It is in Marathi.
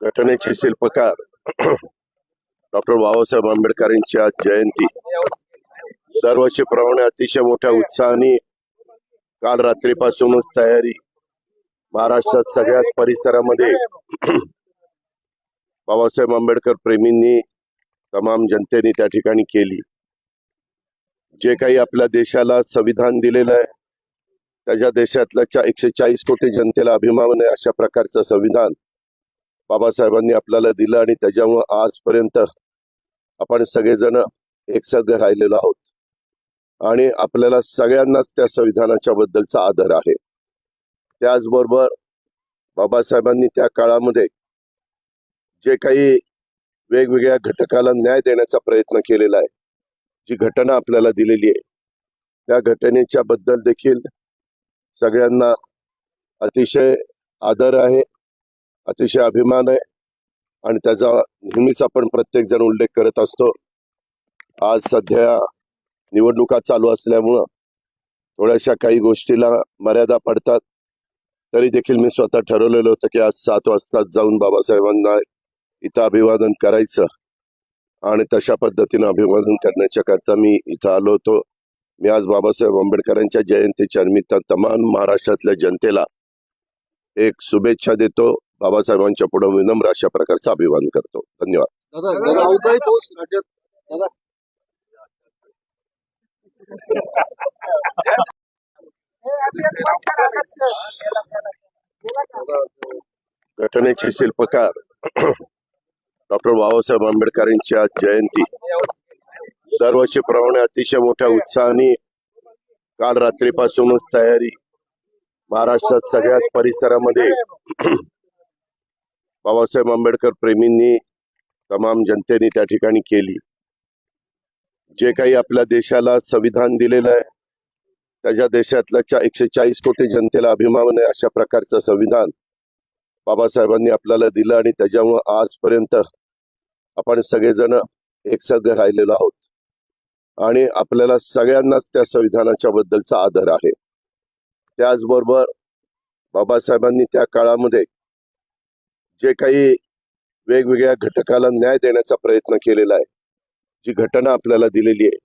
घटनेचे शिल्पकार डॉक्टर बाबासाहेब आंबेडकरांची आज जयंती दरवर्षीप्रमाणे अतिशय मोठ्या उत्साहाने काल रात्रीपासूनच तयारी. महाराष्ट्रात सगळ्याच परिसरामध्ये बाबासाहेब आंबेडकर प्रेमींनी तमाम जनतेने त्या ठिकाणी केली. जे काही आपल्या देशाला संविधान दिलेलं आहे त्याच्या देशातल्या चा- एकशे चाळीस कोटी जनतेला अभिमान आहे अशा प्रकारचं संविधान बाबासाहेबांनी आपल्याला दिलं आणि त्याच्यामुळं आजपर्यंत आपण सगळेजण एकसंघ राहिलेलो आहोत. आणि आपल्याला सगळ्यांनाच त्या संविधानाच्या बद्दलचा आदर आहे. त्याचबरोबर बाबासाहेबांनी त्या काळामध्ये जे काही वेगवेगळ्या घटकाला न्याय देण्याचा प्रयत्न केलेला आहे जी घटना आपल्याला दिलेली आहे त्या घटनेच्या बद्दल देखील सगळ्यांना अतिशय आदर आहे अतिशय अभिमान आहे आणि त्याचा नेहमीच आपण प्रत्येकजण उल्लेख करत असतो. आज सध्या निवडणुका चालू असल्यामुळं थोड्याशा काही गोष्टीला मर्यादा पडतात. तरी देखील मी स्वतः ठरवलेलं होतं की आज सात वाजता जाऊन बाबासाहेबांना इथं अभिवादन करायचं. आणि तशा पद्धतीनं अभिवादन करण्याच्या करता मी इथं आलो होतो. मी आज बाबासाहेब आंबेडकरांच्या जयंतीच्या निमित्त तमाम महाराष्ट्रातल्या जनतेला एक शुभेच्छा देतो. बाबासाहेबांच्या पुढे विनम्र अशा प्रकारचं अभिवादन करतो. धन्यवाद. घटनेचे शिल्पकार डॉक्टर बाबासाहेब आंबेडकरांची आज जयंती दरवर्षीप्रमाणे अतिशय मोठ्या उत्साहाने काल रात्रीपासूनच तयारी महाराष्ट्रात सगळ्याच परिसरामध्ये बाबासाहेब आंबेडकर प्रेमींनी तमाम जनतेने त्या ठिकाणी केली. जे काही आपल्या देशाला संविधान दिलेलं आहे त्याच्या देशातल्या चा- एकशे चाळीस कोटी जनतेला अभिमान आहे अशा प्रकारचं संविधान बाबासाहेबांनी आपल्याला दिलं आणि त्याच्यामुळं आजपर्यंत आपण सगळेजण एकसंघ राहिलेलो आहोत. आणि आपल्याला सगळ्यांनाच त्या संविधानाच्या बद्दलचा आदर आहे. त्याचबरोबर बाबासाहेबांनी त्या काळामध्ये जे काही वेगवेगळ्या घटकाला न्याय देण्याचा प्रयत्न केलेला आहे जी घटना आपल्याला दिलेली आहे